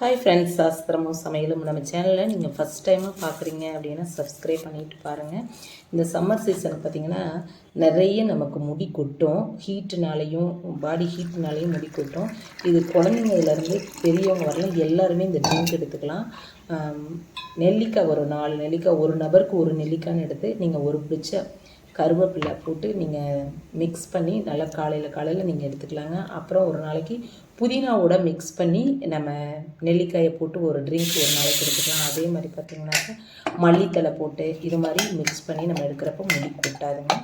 Hi friends சாஸ்திரமும் சமையலும் நம்ம சேனலில் நீங்கள் ஃபஸ்ட் டைமாக பார்க்குறீங்க அப்படின்னா சப்ஸ்கிரைப் பண்ணிட்டு பாருங்கள் இந்த சம்மர் சீசன் பார்த்திங்கன்னா நிறைய நமக்கு முடி கொட்டும். ஹீட்டுனாலையும் பாடி ஹீட்டுனாலையும் முடி கொட்டும். இது குழந்தைங்கலேருந்து பெரியவங்க வரலாம் எல்லாருமே இந்த ட்ரிங்க் எடுத்துக்கலாம். நெல்லிக்காய் ஒரு நாலு நெல்லிக்காய் ஒரு நபருக்கு ஒரு நெல்லிக்காய்னு எடுத்து நீங்கள் ஒரு பிடிச்ச கருவேப்பிலை போட்டு நீங்கள் மிக்ஸ் பண்ணி நல்லா காலையில் காலையில் நீங்கள் எடுத்துக்கலாங்க. அப்புறம் ஒரு நாளைக்கு புதினாவோட மிக்ஸ் பண்ணி நம்ம நெல்லிக்காயை போட்டு ஒரு ட்ரிங்க் ஒரு நாளைக்கு எடுத்துக்கலாம். அதே மாதிரி பார்த்திங்கனாக்கா மல்லித்தலை போட்டு இது மாதிரி மிக்ஸ் பண்ணி நம்ம எடுக்கிறப்ப முடி கொட்டாதுங்க.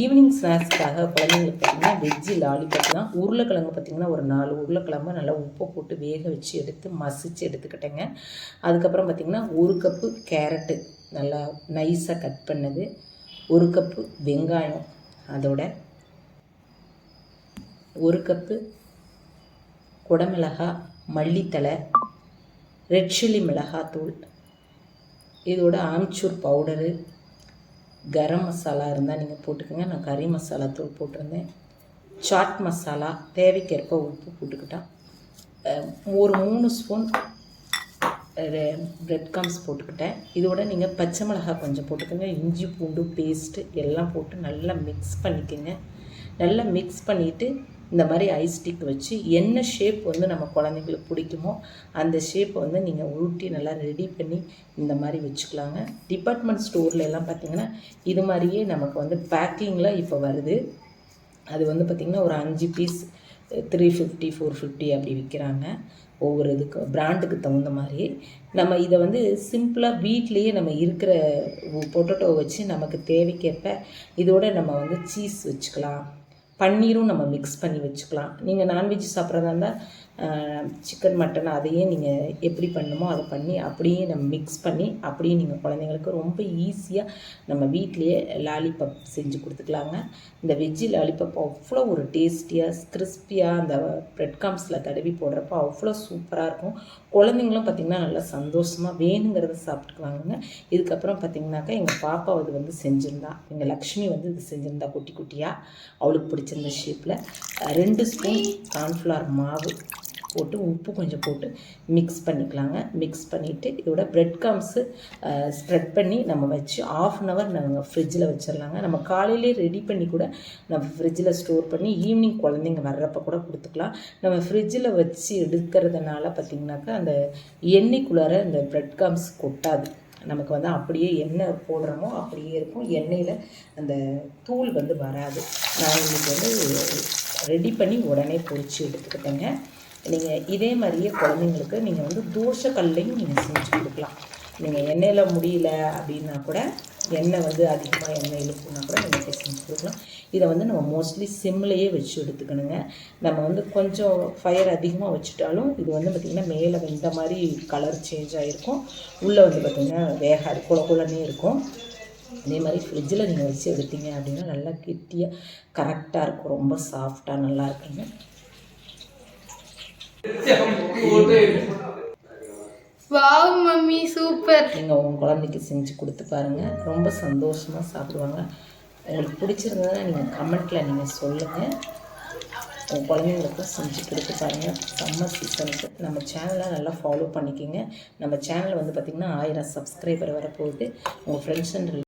ஈவினிங் ஸ்நாக்ஸ்க்காக குழந்தைங்களுக்கு பார்த்திங்கன்னா வெஜ்ஜு லாலிபப் தான். உருளைக்கிழங்கு பார்த்திங்கன்னா ஒரு நாலு உருளைக்கிழங்கு நல்லா உப்பு போட்டு வேக வச்சு எடுத்து மசிச்சு எடுத்துக்கிட்டேங்க. அதுக்கப்புறம் பார்த்திங்கன்னா ஒரு கப்பு கேரட்டு நல்லா நைஸாக கட் பண்ணது. ஒரு கப்பு வெங்காயம் அதோட ஒரு கப்பு குடமிளகா மல்லித்தலை ரெட் சில்லி மிளகாத்தூள் இதோட ஆம்ச்சூர் பவுடரு கரம் மசாலா இருந்தால் நீங்கள் போட்டுக்கோங்க. நான் கறி மசாலா தூள் போட்டிருந்தேன். சாட் மசாலா தேவைக்கேற்ப உப்பு போட்டுக்கிட்டால் ஒரு மூணு ஸ்பூன் பிரெட் கம்ஸ் போட்டுக்கிட்டேன். இதோட நீங்கள் பச்சை மிளகாய் கொஞ்சம் போட்டுக்கோங்க. இஞ்சி பூண்டு பேஸ்ட்டு எல்லாம் போட்டு நல்லா மிக்ஸ் பண்ணிக்கோங்க. நல்லா மிக்ஸ் பண்ணிவிட்டு இந்த மாதிரி ஐஸ் ஸ்டிக் வச்சு என்ன ஷேப் வந்து நம்ம குழந்தைங்களுக்கு பிடிக்குமோ அந்த ஷேப்பை வந்து நீங்கள் உருட்டி நல்லா ரெடி பண்ணி இந்த மாதிரி வச்சுக்கலாங்க. டிபார்ட்மெண்ட் ஸ்டோரில் எல்லாம் பார்த்தீங்கன்னா இது மாதிரியே நமக்கு வந்து பேக்கிங்கில் இப்போ வருது. அது வந்து பார்த்திங்கன்னா ஒரு அஞ்சு piece three fifty four fifty அப்படி விற்கிறாங்க ஒவ்வொரு இதுக்கு பிராண்டுக்கு தகுந்த மாதிரி நம்ம இதை வந்து சிம்பிளாக வீட்லேயே நம்ம இருக்கிற பொட்டேட்டோ வச்சு நமக்கு தேவைக்கேற்ப இதோட நம்ம வந்து சீஸ் வச்சுக்கலாம். பன்னீரும் நம்ம மிக்ஸ் பண்ணி வச்சுக்கலாம். நீங்கள் நான்வெஜ் சாப்பிட்றதா இருந்தால் சிக்கன் மட்டன் அதையே நீங்கள் எப்படி பண்ணுமோ அதை பண்ணி அப்படியே நம்ம மிக்ஸ் பண்ணி அப்படியே நீங்கள் குழந்தைங்களுக்கு ரொம்ப ஈஸியாக நம்ம வீட்லேயே லாலிபப் செஞ்சு கொடுத்துக்கலாங்க. இந்த வெஜ்ஜு லாலிபப் அவ்வளோ ஒரு டேஸ்டியாக கிறிஸ்பியாக அந்த ப்ரெட் காம்ஸில் தடவி போடுறப்போ அவ்வளோ சூப்பராக இருக்கும். குழந்தைங்களும் பார்த்திங்கன்னா நல்லா சந்தோஷமாக வேணுங்கிறத சாப்பிட்டுக்குவாங்கங்க. இதுக்கப்புறம் பார்த்திங்கனாக்கா எங்கள் பாப்பா இது வந்து செஞ்சுருந்தா எங்கள் லக்ஷ்மி வந்து இது செஞ்சுருந்தா குட்டி குட்டியாக அவளுக்கு பிடிச்சிருந்த ஷேப்பில் ரெண்டு ஸ்பூன் கார்ன்ஃப்ளவர் மாவு போட்டு உப்பு கொஞ்சம் போட்டு மிக்ஸ் பண்ணிக்கலாங்க. மிக்ஸ் பண்ணிவிட்டு இதோட ப்ரெட் கம்ஸு ஸ்ப்ரெட் பண்ணி நம்ம வச்சு ஆஃப் அன் ஹவர் நாங்கள் ஃப்ரிட்ஜில் வச்சிடலாங்க. நம்ம காலையிலே ரெடி பண்ணி கூட நம்ம ஃப்ரிட்ஜில் ஸ்டோர் பண்ணி ஈவினிங் குழந்தைங்க வர்றப்ப கூட கொடுத்துக்கலாம். நம்ம ஃப்ரிட்ஜில் வச்சு எடுக்கிறதுனால பார்த்திங்கனாக்கா அந்த எண்ணெய்க்குள்ளார அந்த ப்ரெட் கம்ஸ் கொட்டாது. நமக்கு வந்து அப்படியே எண்ணெய் போடுறோமோ அப்படியே இருக்கும். எண்ணெயில் அந்த தூள் வந்து வராது. நான் இன்றைக்கி வந்து ரெடி பண்ணி உடனே பொறிச்சு எடுத்துக்கிட்டேங்க. நீங்கள் இதே மாதிரியே குழந்தைங்களுக்கு நீங்கள் வந்து தோசைக்கல்லையும் நீங்கள் செஞ்சு கொடுக்கலாம். நீங்கள் எண்ணெயில் முடியல அப்படின்னா கூட எண்ணெய் வந்து அதிகமாக எண்ணெய் இழுக்குனா கூட நம்ம இப்படி செஞ்சு கொடுக்கலாம். இதை வந்து நம்ம மோஸ்ட்லி சிம்லேயே வச்சு எடுத்துக்கணுங்க. நம்ம வந்து கொஞ்சம் ஃபயர் அதிகமாக வச்சுட்டாலும் இது வந்து பார்த்திங்கன்னா மேலே வெந்த மாதிரி கலர் சேஞ்ச் ஆகிருக்கும் உள்ளே வந்து பார்த்திங்கன்னா வேகாது குள குலன்னே இருக்கும். அதே மாதிரி ஃப்ரிட்ஜில் நீங்கள் வச்சு எடுத்தீங்க அப்படின்னா நல்லா கெட்டியாக கரெக்டாக இருக்கும். ரொம்ப சாஃப்டாக நல்லா இருக்குங்க. வாவ் மம்மி சூப்பர் நீங்கள் உங்கள் குழந்தைக்கு செஞ்சு கொடுத்து பாருங்கள் ரொம்ப சந்தோஷமாக சாப்பிடுவாங்க. உங்களுக்கு பிடிச்சிருந்ததுன்னா நீங்கள் கமெண்ட்டில் நீங்கள் சொல்லுங்கள் உங்கள் குழந்தைங்களுக்கும் செஞ்சு கொடுத்து பாருங்கள் சம்மர் சீசனுக்கு நம்ம சேனலை நல்லா ஃபாலோ பண்ணிக்கோங்க. நம்ம சேனல் வந்து பார்த்திங்கன்னா ஆயிரம் சப்ஸ்கிரைபர் வரப்போகுது உங்கள் ஃப்ரெண்ட்ஸ் அண்ட்